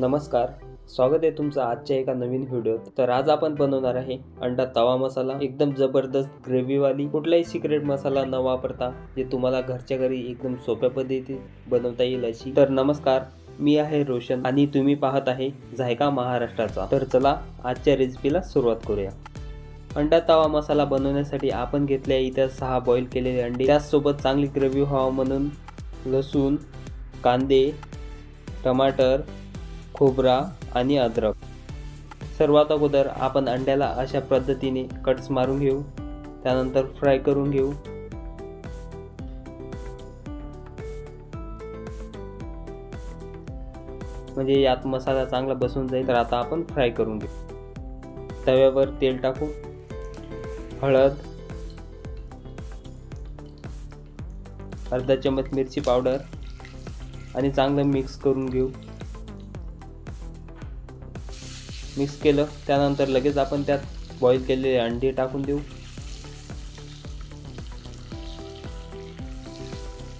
नमस्कार स्वागत आहे तुमचं आजच्या एका नवीन व्हिडिओत. तर आज आपण बनवणार आहे अंडा तवा मसाला. एकदम जबरदस्त ग्रेव्हीवाली कुठलाही सिक्रेट मसाला न वापरता जे तुम्हाला घरच्या घरी एकदम सोप्या पद्धतीत बनवता येईल अशी. तर नमस्कार मी आहे रोशन आणि तुम्ही पाहत आहे झायका महाराष्ट्राचा. तर चला आजच्या रेसिपीला सुरुवात करूया. अंडा तवा मसाला बनवण्यासाठी आपण घेतल्या इथं सहा बॉईल केलेले अंडे. त्याचसोबत चांगली ग्रेव्ही व्हावं म्हणून लसूण कांदे टमाटर खोबरा आणि अद्रक. सर्वात अगोदर आपण अंड्याला अशा पद्धतीने कट्स मारून घेऊ. त्यानंतर फ्राय करून घेऊ. म्हणजे यात मसाला चांगला बसून जाईल तर आता आपण फ्राय करून घेऊ. तव्यावर तेल टाकू हळद अर्धा चम्मच मिरची पावडर आणि चांगलं मिक्स करून घेऊ. मिक्स केलं त्यानंतर लगेच आपण त्यात बॉईल केलेले अंडे टाकून देऊ.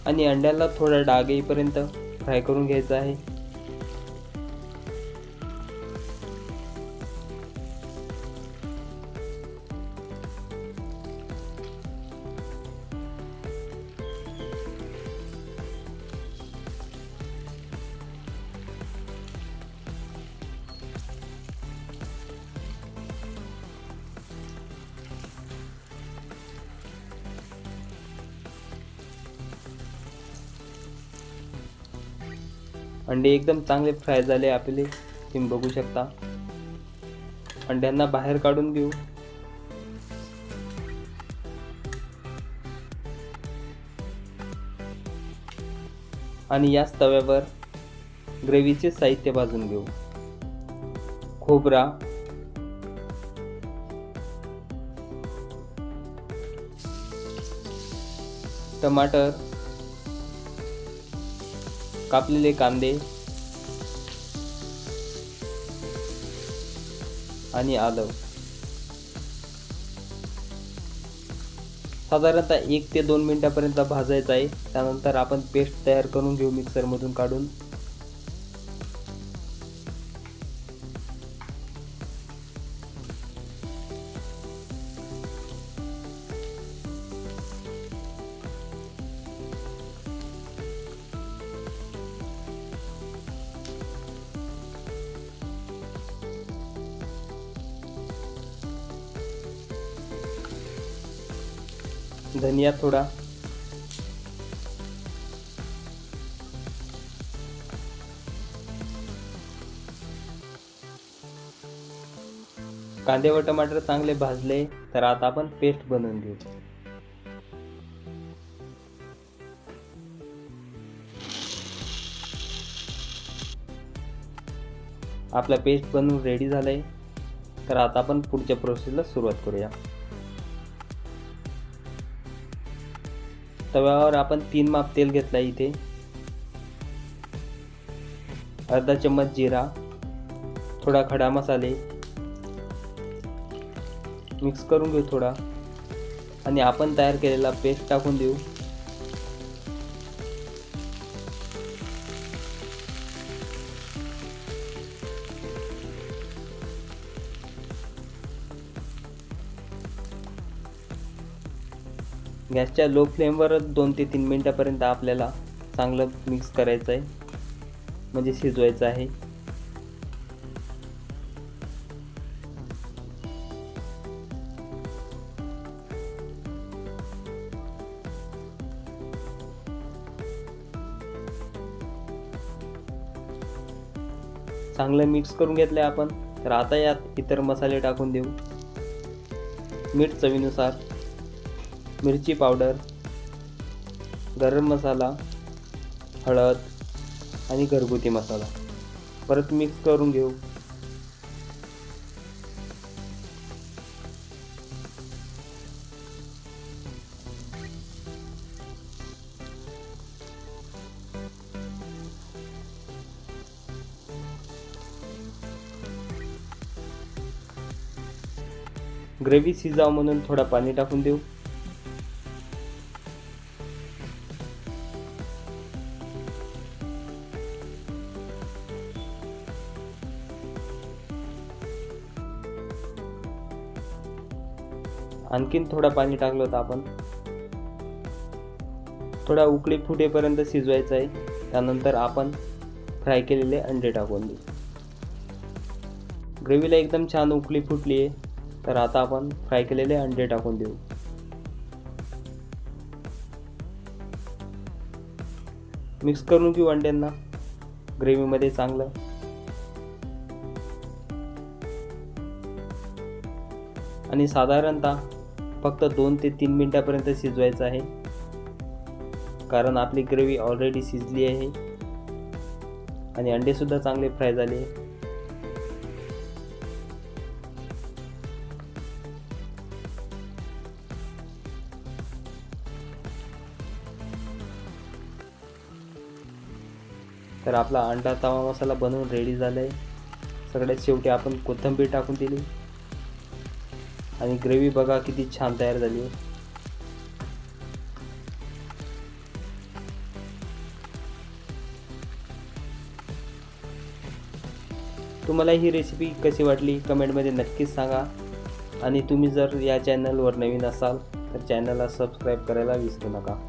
आणि अंड्याला थोडा डाग येईपर्यंत फ्राय करून घ्यायचं आहे. अंडे एकदम चांगले फ्राय झाले आपले. तुम्ही बघू शकता. अंड्यांना बाहेर काढून घेऊ. आणि याच तव्यावर ग्रेव्हीचे साहित्य भाजून घेऊ. खोबरा. टमाटर. कापलेले कांदे आणि आलं. साधारणतः एक ते दोन मिनिटापर्यंत भाजायचं आहे. त्यानंतर आपण पेस्ट तयार करून घेऊ मिक्सरमधून काढून. धनिया थोडा. कांदे व टमाटर चांगले भाजले तर आता आपण पेस्ट बनवून घेऊ. आपला पेस्ट बनवून रेडी झालाय. तर आता आपण पुढच्या प्रोसेसला सुरुवात करूया. तव्यावर आपण तीन माप तेल घेतला इथे. अर्धा चम्मच जिरा थोडा खडा मसाले. मिक्स करून घेऊ थोडा. आणि आपण तयार केलेला पेस्ट टाकून देऊ. गॅसच्या लो फ्लेमवरच दोन ते तीन मिनटापर्यंत आपल्याला चांगलं मिक्स करायचं आहे. म्हणजे शिजवायचं आहे. चांगलं मिक्स करून घेतलं आपण. तर आता यात इतर मसाले टाकून देऊ. मीठ चवीनुसार. मिरची पावडर गरम मसाला हळद आणि घरगुती मसाला. परत मिक्स करून घेऊ. ग्रेव्ही शिजाव म्हणून थोडा पाणी टाकून देऊ. आणखीन थोडं पाणी टाकलं होतं आपण. थोडा उकळी फुटेपर्यंत शिजवायचं आहे. त्यानंतर आपण फ्राय केलेले अंडे टाकून देऊ. ग्रेव्हीला एकदम छान उकळी फुटली आहे. तर आता आपण फ्राय केलेले अंडे टाकून देऊ. मिक्स करून घेऊ अंड्यांना. ग्रेव्हीमध्ये चांगलं. आणि साधारणतः फक्त दोन ते तीन मिनटापर्यंत शिजवायचं आहे. कारण आपली ग्रेव्ही ऑलरेडी शिजली आहे. आणि अंडेसुद्धा चांगले फ्राय झाले आहे. तर आपला अंडा तवा मसाला बनवून रेडी झाला आहे सगळ्यात शेवटी आपण कोथिंबीर टाकून दिली. आणि ग्रेव्ही बघा किती छान तयार झाली. आहे तुम्हाला ही रेसिपी कशी वाटली कमेंटमध्ये नक्कीच सांगा. आणि तुम्ही जर या चॅनलवर नवीन असाल तर चॅनलला सबस्क्राईब करायला विसरू नका.